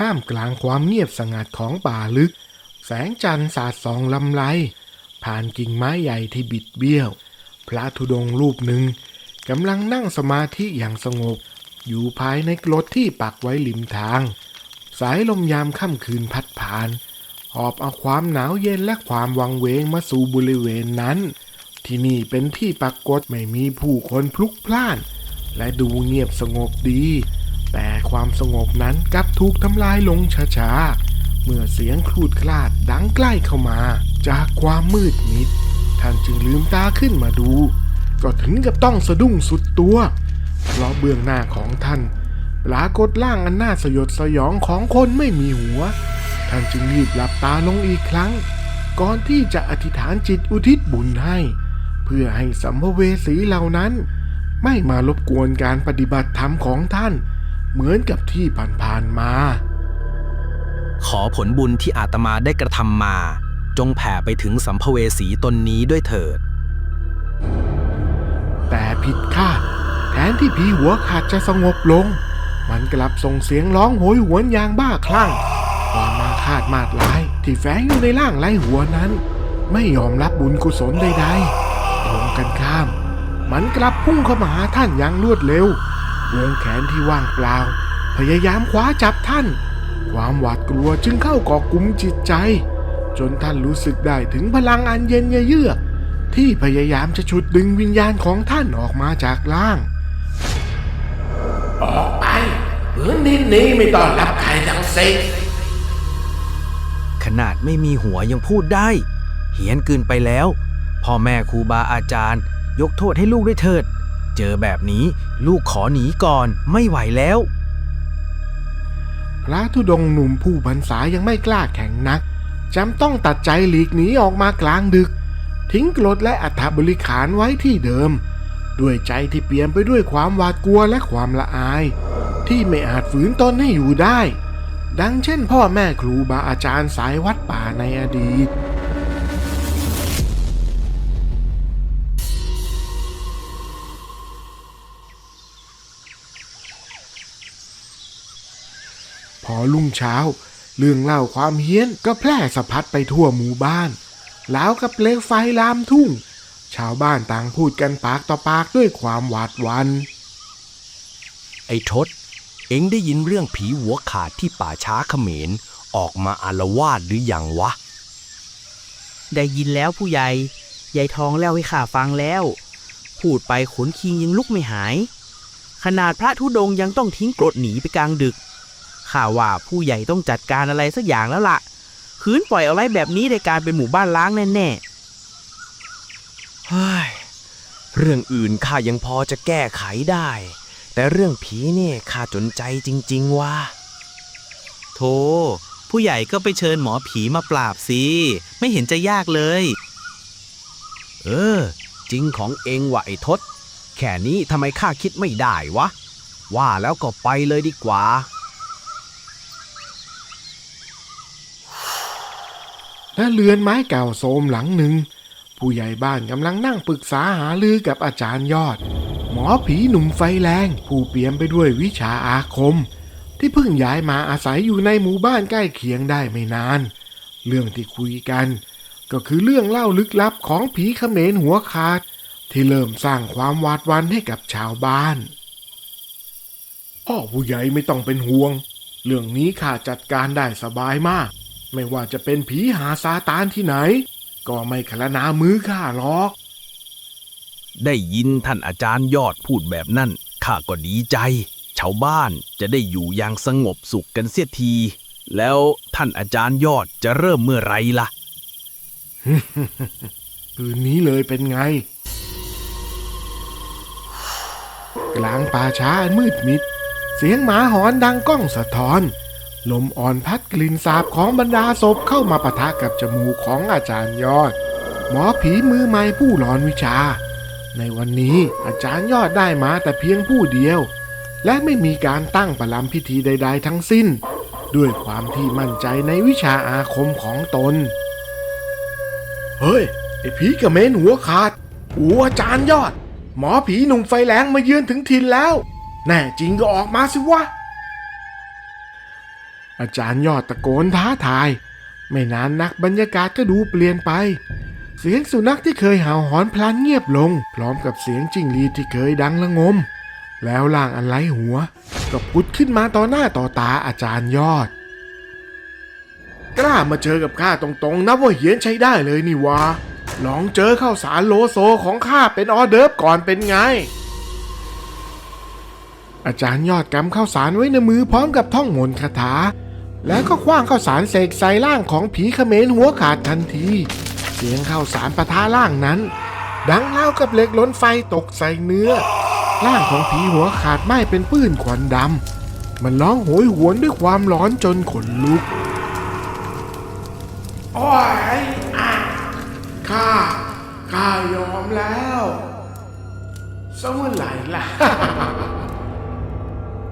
ท่ามกลางความเงียบสงัดของป่าลึก แสงจันทร์สาดส่องลำไร ผ่านกิ่งไม้ใหญ่ที่บิดเบี้ยว พระธุดงค์รูปหนึ่งกำลังนั่งสมาธิอย่างสงบ อยู่ภายในกรดที่ปักไว้ริมทาง สายลมยามค่ำคืนพัดผ่าน หอบเอาความหนาวเย็นและความวังเวงมาสู่บริเวณนั้น ที่นี่เป็นที่ปรากฏไม่มีผู้คนพลุกพล่าน และดูเงียบสงบดี ความสงบนั้นกลับถูกทำลายลงช้าๆ เมื่อเสียงครูดคลาดดังใกล้เข้ามา จากความมืดมิด ท่านจึงลืมตาขึ้นมาดู ก็ถึงกับต้องสะดุ้งสุดตัว เพราะเบื้องหน้าของท่านปรากฏร่างอันน่าสยดสยองของคนไม่มีหัว ท่านจึงรีบหลับตาลงอีกครั้ง ก่อนที่จะอธิษฐานจิตอุทิศบุญให้ เพื่อให้สัมภเวสีเหล่านั้น ไม่มารบกวนการปฏิบัติธรรมของท่าน เหมือนกับที่ผ่านๆมา ขอผลบุญที่อาตมาได้กระทำมา จงแผ่ไปถึงสัมภเวสีตนนี้ด้วยเถิด แต่ผิดคาดแทนที่ผีหัวขาดจะสงบลง มันกลับส่งเสียงร้องโหยหวนอย่างบ้าคลั่งความมาคาดมาดร้ายที่แฝงอยู่ในร่างไร้หัวนั้น ไม่ยอมรับบุญกุศลใดๆตรงกันข้าม มันกลับพุ่งเข้ามาหาท่านอย่างรวดเร็ว วงแขนที่ว่างเปล่า พยายามคว้าจับท่าน ความหวาดกลัวจึงเข้าก่อกลุ่มจิตใจ จนท่านรู้สึกได้ถึงพลังอันเย็นเยือกที่พยายามจะฉุดดึงวิญญาณของท่านออกมาจากร่าง ออกไปพื้นดินนี้ไม่ต้อนรับใครทั้งสิ้นขนาดไม่มีหัวยังพูดได้ เหียนเกินไปแล้ว พ่อแม่ครูบาอาจารย์ ยกโทษให้ลูกด้วยเถิด เจอแบบนี้ ลูกขอหนีก่อนไม่ไหวแล้ว พระธุดงค์หนุ่มผู้พรรษายังไม่กล้าแข็งนักจำต้องตัดใจหลีกหนีออกมากลางดึก ทิ้งกรดและอัฐบริขารไว้ที่เดิม ด้วยใจที่เปลี่ยนไปด้วยความหวาดกลัวและความละอาย ที่ไม่อาจฝืนตนให้อยู่ได้ ดังเช่นพ่อแม่ครูบาอาจารย์สายวัดป่าในอดีต พอรุ่งเช้า เรื่องเล่าความเฮี้ยนก็แพร่สะพัดไปทั่วหมู่บ้าน แล้วกับเปลวไฟลามทุ่ง ชาวบ้านต่างพูดกันปากต่อปากด้วยความหวาดหวัน ไอ้ทศ เอ็งได้ยินเรื่องผีหัวขาดที่ป่าช้าเขมรออกมาอารวาสหรืออยังวะ ได้ยินแล้วผู้ใหญ่ยายทองเล่าให้ข้าฟังแล้ว พูดไปขนคิงยังลุกไม่หาย ขนาดพระธุดงค์ยังต้องทิ้งกรดหนีไปกลางดึก ข้าว่าผู้ใหญ่ต้องจัดการอะไรสักอย่างแล้วล่ะ คืนปล่อยเอาไว้แบบนี้ในการเป็นหมู่บ้านล้างแน่เฮ้ยเรื่องอื่นข้ายังพอจะแก้ไขได้ แต่เรื่องผีเนี่ยข้าจนใจจริง ๆว่ะๆโธ่ผู้ใหญ่ก็ไปเชิญหมอผีมาปราบสิ ไม่เห็นจะยากเลย เออ จริงของเองว่ะไอ้ทศ แค่นี้ทำไมข้าคิดไม่ได้วะ ว่าแล้วก็ไปเลยดีกว่า และเรือนไม้เก่าโทรมหลังหนึ่ง ผู้ใหญ่บ้านกำลังนั่งปรึกษาหาลือกับอาจารย์ยอด หมอผีหนุ่มไฟแรง ผู้เปี่ยมไปด้วยวิชาอาคม ที่เพิ่งย้ายมาอาศัยอยู่ในหมู่บ้านใกล้เคียงได้ไม่นาน เรื่องที่คุยกัน ก็คือเรื่องเล่าลึกลับของผีเขมรหัวขาด ที่เริ่มสร้างความหวาดหวันให้กับชาวบ้านพ่อผู้ใหญ่ไม่ต้องเป็นห่วง เรื่องนี้ข้าจัดการได้สบายมาก ไม่ว่าจะเป็นผีหาซาตานที่ไหน ก็ไม่ขลนามือข้าหรอก ได้ยินท่านอาจารย์ยอดพูดแบบนั้นข้าก็ดีใจ ชาวบ้านจะได้อยู่อย่างสงบสุขกันเสียที แล้วท่านอาจารย์ยอดจะเริ่มเมื่อไหรล่ะคืนนี้เลยเป็นไง กลางป่าช้าอันมืดมิด เสียงหมาหอนดังก้องสะท้อน ลมอ่อนพัดกลิ่นสาบของบรรดาศพเข้ามาปะทะกับจมูกของอาจารย์ยอด หมอผีมือใหม่ผู้หลอนวิชา ในวันนี้อาจารย์ยอดได้มาแต่เพียงผู้เดียว และไม่มีการตั้งประลำพิธีใด ๆ ทั้งสิ้น ด้วยความที่มั่นใจในวิชาอาคมของตน เฮ้ย ไอผีกระเมนหัวขาดอูอาจารย์ยอด หมอผีหนุ่มไฟแรงมาเยือนถึงถิ่นแล้ว แน่จริงก็ออกมาสิวะ อาจารย์ยอดตะโกนท้าทาย ไม่นานนักบรรยากาศก็ดูเปลี่ยนไป เสียงสุนัขที่เคยเห่าหอนพลันเงียบลง พร้อมกับเสียงจิ้งหรีดที่เคยดังละงม แล้วล่างอันไร้หัวก็พุดขึ้นมาต่อหน้าต่อตาอาจารย์ยอด กล้ามาเจอกับข้าตรงๆนับว่าเหียนใช้ได้เลยนี่วะลองเจอข้าวสารโลโซของข้าเป็นออเดิร์ฟก่อนเป็นไง อาจารย์ยอดกำข้าวสารไว้ในมือพร้อมกับท่องมนต์คาถา แล้วก็คว้างข้าวสารเสกใส่ร่างของผีเขมรหัวขาดทันที เสียงข้าวสารปะทะร่างนั้น ดังเล่าวกับเหล็กล้นไฟตกใส่เนื้อ ร่างของผีหัวขาดไหม้เป็นปื้นควันดำ มันร้องโหยหวนด้วยความร้อนจนขนลุกโอ้ยอะข้าข้ายอมแล้วสมื่อไหร่ล่ะ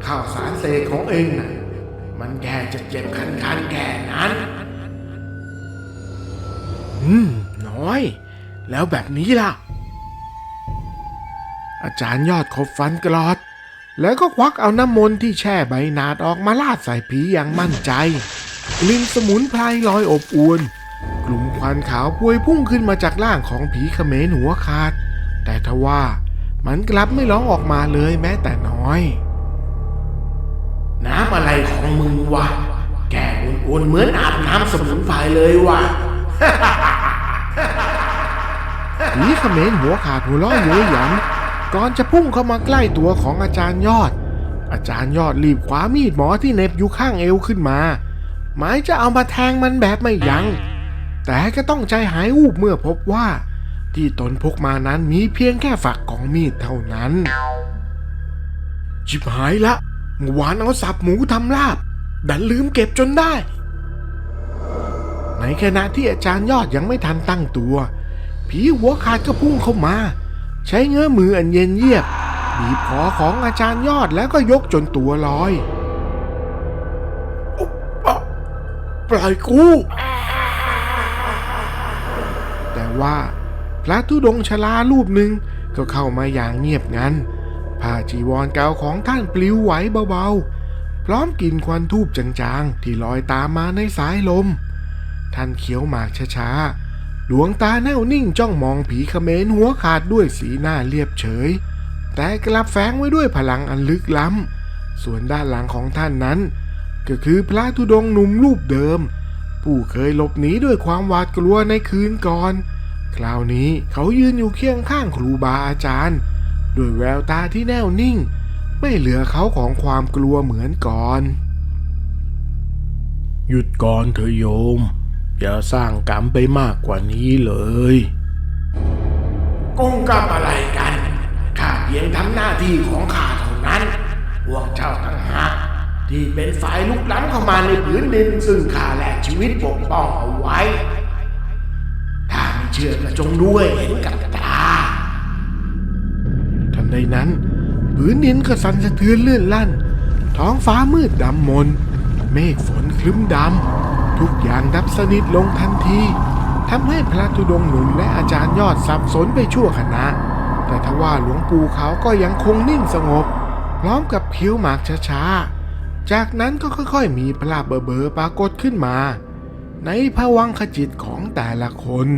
ข้าวสารเสกของเองน่ะ มันแค่จะเจ็บคันคันๆแค่นั้น อืม น้อย แล้วแบบนี้ล่ะ อาจารย์ยอดขบฟันกรอด แล้วก็ควักเอาน้ำมนต์ที่แช่ใบนาดออกมาลาดใส่ผีอย่างมั่นใจกลิ่นสมุนไพรลอยอบอวน กลุ่มควันขาวพวยพุ่งขึ้นมาจากร่างของผีเขมรหัวขาด แต่ทว่ามันกลับไม่ร้องออกมาเลยแม้แต่น้อย อะไรของมึงวะ แกอุ่นๆเหมือนอาบน้ำสมุนไพรเลยวะผีเขมรหัวขาดหัวล้อเย้ยหยันก่อนจะพุ่งเข้ามาใกล้ตัวของอาจารย์ยอด อาจารย์ยอดรีบคว้ามีดหมอที่เน็บอยู่ข้างเอวขึ้นมา หมายจะเอามาแทงมันแบบไม่ยัง้ง แต่ก็ต้องใจหายอูบเมื่อพบว่า ที่ตนพกมานั้นมีเพียงแค่ฝักของมีดเท่านั้นชิบหายละ เมื่อวานเอาสับหมูทำลาบ ดันลืมเก็บจนได้ ในขณะที่อาจารย์ยอดยังไม่ทันตั้งตัว ผีหัวขาดก็พุ่งเข้ามา ใช้เงื้อมืออันเย็นเยียบบีบคอของอาจารย์ยอดแล้วก็ยกจนตัวลอย ปล่อยกู แต่ว่าพระธุดงชลารูปหนึ่งก็เข้ามาอย่างเงียบงัน ผ้าจีวรเก่าของท่านปลิวไหวเบาๆ พร้อมกลิ่นควันทูบจางๆ ที่ลอยตามมาในสายลม ท่านเขียวหมากช้าๆ ดวงตาแน่วนิ่งจ้องมองผีเขมรหัวขาดด้วยสีหน้าเรียบเฉย แต่กลับแฝงไว้ด้วยพลังอันลึกล้ำ ส่วนด้านหลังของท่านนั้น ก็คือพระธุดงค์หนุ่มรูปเดิม ผู้เคยหลบหนีด้วยความหวาดกลัวในคืนก่อน คราวนี้เขายืนอยู่เคียงข้างครูบาอาจารย์ ด้วยแววตาที่แน่วนิ่ง ไม่เหลือเขาของความกลัวเหมือนก่อน หยุดก่อนเถอะโยม อย่าสร้างกรรมไปมากกว่านี้เลยกงกรรมอะไรกันข้าเพียงทำหน้าที่ของข้าเท่านั้น พวกเจ้าต่างหากที่เป็นฝ่ายลุกล้ำเข้ามาในผืนดินซึ่งข้าแลกชีวิตปกป้องเอาไว้ ถ้าไม่เชื่อก็จงด้วยเห็นกับตาทัน ใดนั้นผืนดินก็สั่นสะเทือนเลื่อนลั่น ท้องฟ้ามืดดำมน เมฆฝนคลึ้มดำ ทุกอย่างดับสนิทลงทันทีทำให้พระธุดงหนุ่มและอาจารย์ยอดสับสนไปชั่วขณะ แต่ทว่าหลวงปู่เขาก็ยังคงนิ่งสงบ พร้อมกับเคี้วหมากช้าๆ จากนั้นก็ค่อยๆ มีพลาบเบอร์ปรากฏขึ้นมา ในภวังคจิตของแต่ละคน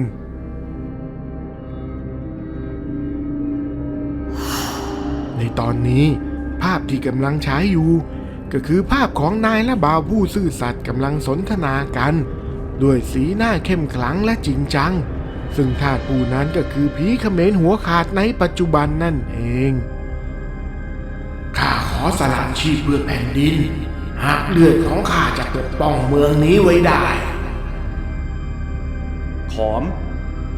ในตอนนี้ภาพที่กำลังใช้อยู่ ก็คือภาพของนายและบ่าวผู้ซื่อสัตย์กำลังสนทนากัน ด้วยสีหน้าเข้มขลังและจริงจัง ซึ่งทาสผู้นั้นก็คือผีเขมรหัวขาดในปัจจุบันนั่นเองข้าขอสละชีพเพื่อแผ่นดิน หากเลือดของข้าจะปกป้องเมืองนี้ไว้ได้ ขอม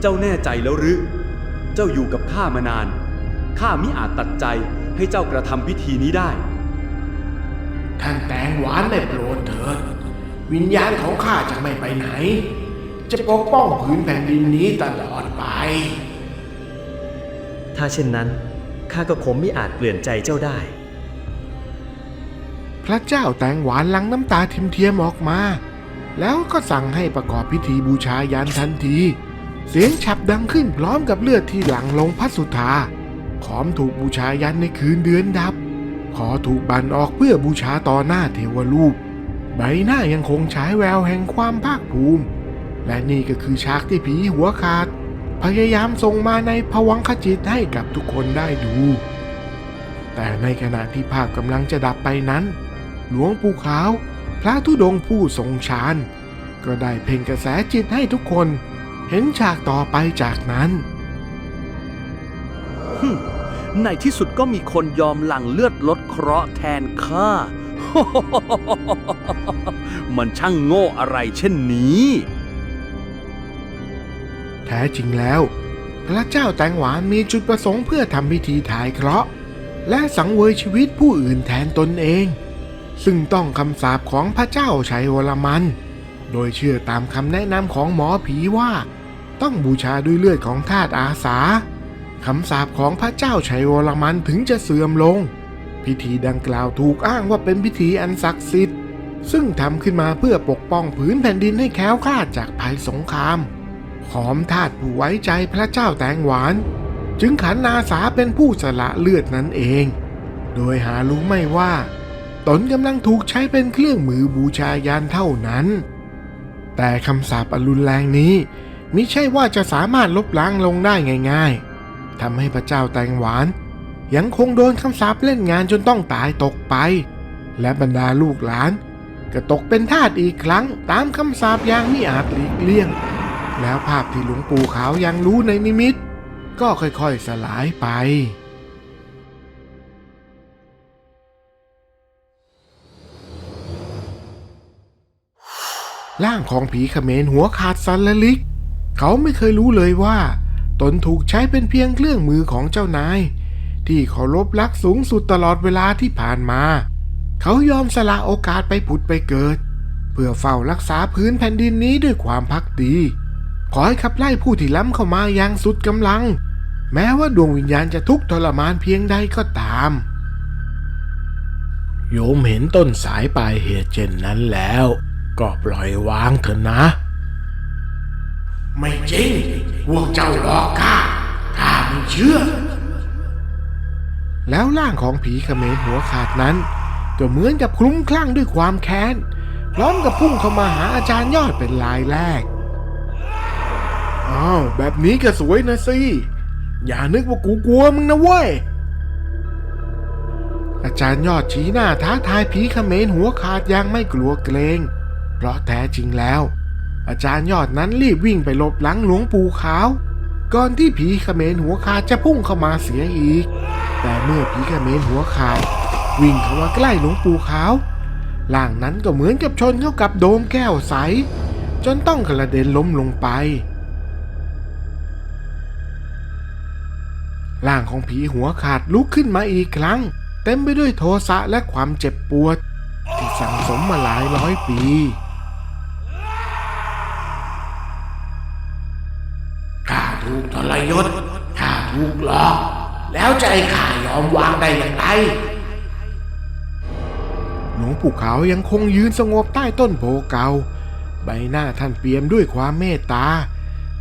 เจ้าแน่ใจแล้วหรือ เจ้าอยู่กับข้ามานาน ข้ามิอาจตัดใจให้เจ้ากระทำพิธีนี้ได้ ท่านแตงหวานได้โปรดเถิด วิญญาณของข้าจะไม่ไปไหน จะปกป้องผืนแผ่นดินนี้ตลอดไป ถ้าเช่นนั้นข้าก็คงไม่อาจเปลี่ยนใจเจ้าได้ พระเจ้าแตงหวานหลังน้ำตาทิมเทียมออกมา แล้วก็สั่งให้ประกอบพิธีบูชายันทันที เสียงฉับดังขึ้นพร้อมกับเลือดที่หลั่งลงพัสุธา ขอมถูกบูชายันในคืนเดือนดับ ขอถูกบันออกเพื่อบูชาต่อหน้าเทวรูป ใบหน้ายังคงฉายแววแห่งความภาคภูมิ และนี่ก็คือฉากที่ผีหัวขาด พยายามส่งมาในภวังคจิตให้กับทุกคนได้ดู แต่ในขณะที่ภาพกำลังจะดับไปนั้น หลวงปู่ขาว พระธุดงผู้ทรงฌานก็ได้เพ่งกระแสจิตให้ทุกคน เห็นฉากต่อไปจากนั้น ในที่สุดก็มีคนยอมหลั่งเลือดลดเคราะห์แทนข้า มันช่างโง่อะไรเช่นนี้ แท้จริงแล้ว พระเจ้าแตงหวานมีจุดประสงค์เพื่อทำพิธีถ่ายเคราะห์และสังเวยชีวิตผู้อื่นแทนตนเอง ซึ่งต้องคำสาปของพระเจ้าชัยวรมัน โดยเชื่อตามคำแนะนำของหมอผีว่า ต้องบูชาด้วยเลือดของทาสอาสา คำสาปของพระเจ้าชัยวรมันถึงจะเสื่อมลง พิธีดังกล่าวถูกอ้างว่าเป็นพิธีอันศักดิ์สิทธิ์ ซึ่งทำขึ้นมาเพื่อปกป้องผืนแผ่นดินให้แคล้วคลาดจากภัยสงครามขอมทาตผู้ไว้ใจพระเจ้าแตงหวาน จึงขันอาสาเป็นผู้สละเลือดนั้นเอง โดยหารู้ไม่ว่า ตนกำลังถูกใช้เป็นเครื่องมือบูชายันเท่านั้น แต่คำสาปอันรุนแรงนี้มิใช่ว่าจะสามารถลบล้างลงได้ง่าย ๆ ทำให้พระเจ้าแตงหวาน ยังคงโดนคำสาปเล่นงานจนต้องตายตกไป และบรรดาลูกหลาน ก็ตกเป็นทาสอีกครั้งตามคำสาปอย่างมิอาจหลีกเลี่ยง แล้วภาพที่หลวงปู่ขาวยังรู้ในนิมิต ก็ค่อยๆสลายไปร่างของผีเขมรหัวขาดสันละลิก เขาไม่เคยรู้เลยว่า ตนถูกใช้เป็นเพียงเครื่องมือของเจ้านาย ที่เคารพรักสูงสุดตลอดเวลาที่ผ่านมา เขายอมสละโอกาสไปผุดไปเกิด เพื่อเฝ้ารักษาพื้นแผ่นดินนี้ด้วยความพักดี ขอให้ขับไล่ผู้ที่ล้ำเข้ามาอย่างสุดกำลัง แม้ว่าดวงวิญญาณจะทุกข์ทรมานเพียงใดก็ตาม โยมเห็นต้นสายปลายเหตุเช่นนั้นแล้ว ก็ปล่อยวางเถอะนะ ไม่จริง พวกเจ้าหลอกข้าข้าไม่เชื่อ แล้วร่างของผีเขมรหัวขาดนั้น ก็เหมือนกับคลุ้มคลั่งด้วยความแค้น พร้อมกับพุ่งเข้ามาหาอาจารย์ยอดเป็นรายแรก อ้าว แบบนี้ก็สวยนะสิ อย่านึกว่ากูกลัวมึงนะเว้ย อาจารย์ยอดชี้หน้าท้าทายผีเขมรหัวขาดอย่างไม่กลัวเกรง เพราะแท้จริงแล้ว อาจารย์ยอดนั้นรีบวิ่งไปหลบหลังหลวงปู่ขาว ก่อนที่ผีเขมรหัวขาดจะพุ่งเข้ามาเสียอีก แต่เมื่อผีเขมรหัวขาดวิ่งเข้ามาใกล้หลวงปู่ขาวร่างนั้นก็เหมือนกับชนเข้ากับโดมแก้วใส จนต้องกระเด็นล้มลงไปร่างของผีหัวขาดลุกขึ้นมาอีกครั้ง เต็มไปด้วยโทสะและความเจ็บปวด ที่สั่งสมมาหลายร้อยปี รยศข้าถูกหลอกแล้วใจข้ายอมวางได้อย่างไรหลวงปู่ขาวยังคงยืนสงบใต้ต้นโพเกา ใบหน้าท่านเปี่ยมด้วยความเมตตา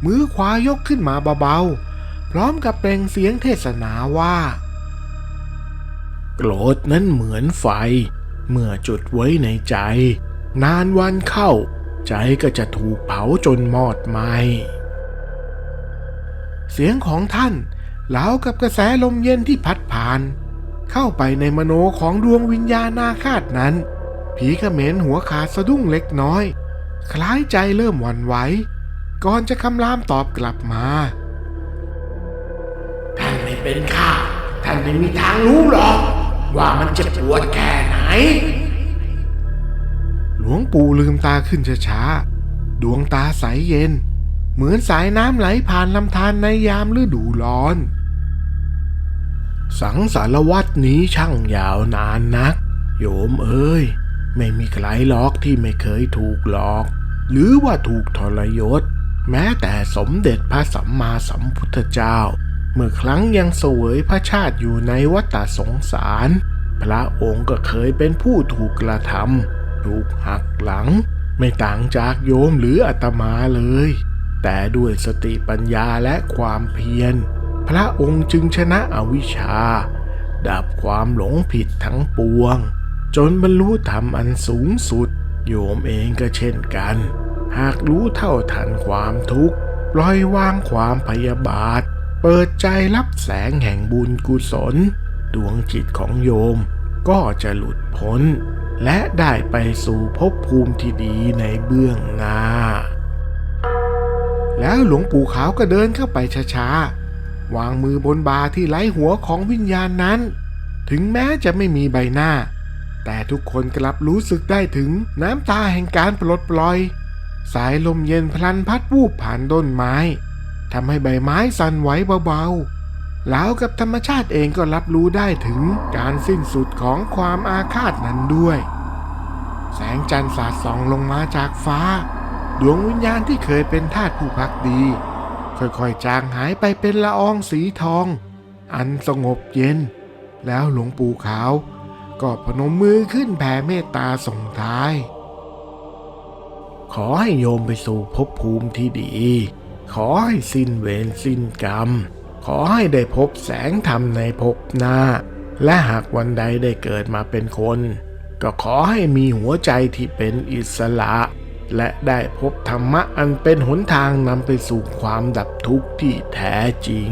มือขวายกขึ้นมาเบาๆ พร้อมกับเปล่งเสียงเทศนาว่า โกรธนั้นเหมือนไฟ เมื่อจุดไว้ในใจ นานวันเข้า ใจก็จะถูกเผาจนมอดไหม เสียงของท่านเหลากับกระแสลมเย็นที่พัดผ่าน เข้าไปในมโนของดวงวิญญาณนาคาตนั้น ผีเขมรหัวขาดสะดุ้งเล็กน้อย คล้ายใจเริ่มหวั่นไหวก่อนจะคำรามตอบกลับมาท่านไม่เป็นข้าท่านไม่มีทางรู้หรอก ว่ามันจะปวดแค่ไหน หลวงปู่ลืมตาขึ้นช้าๆดวงตาใสเย็น เหมือนสายน้ำไหลผ่านลำธารในยามฤดูร้อน สังสารวัตรนี้ช่างยาวนานนัก โยมเอ้ย ไม่มีใครหรอกที่ไม่เคยถูกหลอก หรือว่าถูกทรยศ แม้แต่สมเด็จพระสัมมาสัมพุทธเจ้า เมื่อครั้งยังเสวยพระชาติอยู่ในวัฏสงสาร พระองค์ก็เคยเป็นผู้ถูกกระทำถูกหักหลัง ไม่ต่างจากโยมหรืออาตมาเลย แต่ด้วยสติปัญญาและความเพียร พระองค์จึงชนะอวิชชา ดับความหลงผิดทั้งปวง จนบรรลุธรรมอันสูงสุด โยมเองก็เช่นกัน หากรู้เท่าทันความทุกข์ปล่อยวางความพยาบาท เปิดใจรับแสงแห่งบุญกุศล ดวงจิตของโยมก็จะหลุดพ้น และได้ไปสู่ภพภูมิที่ดีในเบื้องหน้า แล้วหลวงปู่ขาวก็เดินเข้าไปช้าๆ วางมือบนบาที่ไร้หัวของวิญญาณนั้น ถึงแม้จะไม่มีใบหน้า แต่ทุกคนกลับรู้สึกได้ถึงน้ำตาแห่งการปลดปล่อย สายลมเย็นพลันพัดวูบผ่านต้นไม้ทำให้ใบไม้สั่นไหวเบาๆแล้วกับธรรมชาติเองก็รับรู้ได้ถึงการสิ้นสุดของความอาฆาตนั้นด้วย แสงจันทร์สาดส่องลงมาจากฟ้า ดวงวิญญาณที่เคยเป็นทาสผู้พักดี ค่อยๆจางหายไปเป็นละอองสีทอง อันสงบเย็น แล้วหลวงปู่ขาว ก็พนมมือขึ้นแผ่เมตตาส่งท้าย ขอให้โยมไปสู่ภพภูมิที่ดี ขอให้สิ้นเวรสิ้นกรรม ขอให้ได้พบแสงธรรมในภพหน้า และหากวันใดได้เกิดมาเป็นคน ก็ขอให้มีหัวใจที่เป็นอิสระ และได้พบธรรมะอันเป็นหนทางนำไปสู่ความดับทุกข์ที่แท้จริง